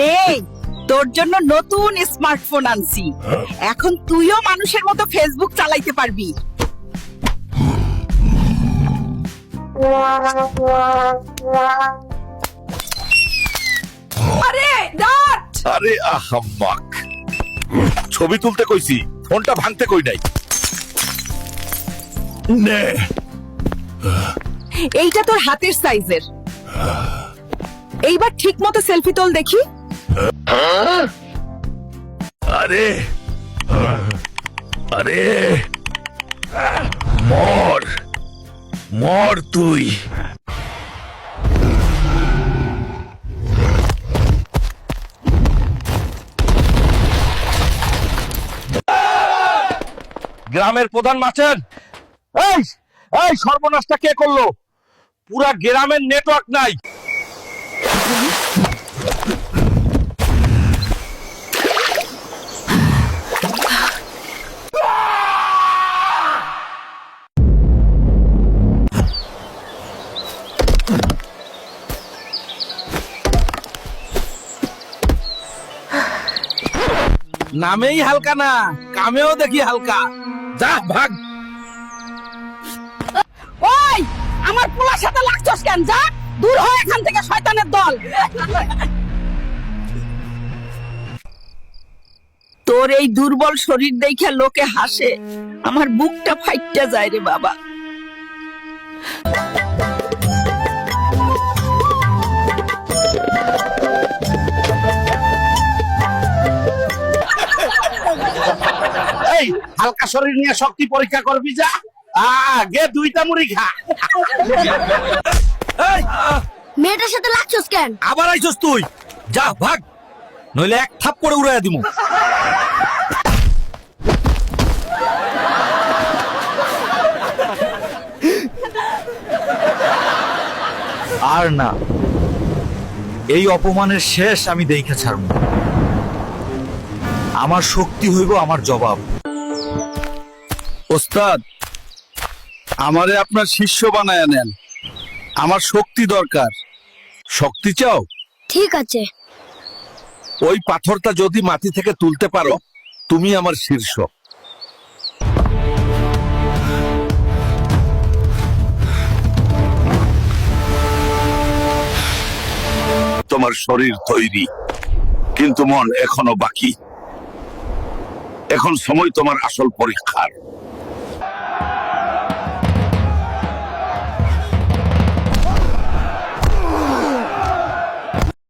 নেই তোর জন্য নতুন স্মার্টফোন আনছি। এখন তুইও মানুষের মতো ফেসবুক চালাইতে পারবি। আরে ডাট আরে আহাম্মাক ছবি তুলতে কইছি ফোনটা ভাঙতে কই নাই। নে। এইটা তোর হাতের সাইজের এইবার ঠিক মতো সেলফি তোল দেখি। আরে আরে, মর মর তুই। গ্রামের প্রধান মাছেন। এই এই সর্বনাশটা কে করল? পুরা গ্রামের নেটওয়ার্ক নাই। নামেই হালকা না, কামেও দেখি হালকা। যা, ভাগ। ওই, আমার পোলার সাথে লাগছস কেন? যা। দূর হয় এখান থেকে শয়তানের দল। তোর এই দুর্বল শরীর দেখে লোকে হাসে। আমার বুকটা ফাইটটা যায় রে বাবা। এই, হালকা শরীর নিয়ে শক্তি পরীক্ষা করবি যা। আগে দুইটা মুড়ি খা। মেয়েটার সাথে লাগছস কেন? আবার আইছস তুই। যা ভাগ। নইলে এক থাপ করে উড়াইয়া দিমু। আর না এই অপমানের শেষ আমি দেখে ছাড়ব। আমার শক্তি হইব আমার জবাব। ওস্তাদ আমারে আপনার শিষ্য বানায় নেন। আমার শক্তি দরকার। শক্তি চাও? ঠিক আছে। ওই পাথরটা যদি মাটি থেকে তুলতে পারো তুমি আমার শীর্ষ তোমার শরীর তৈরি কিন্তু মন এখনও বাকি। এখন সময় তোমার আসল পরীক্ষার।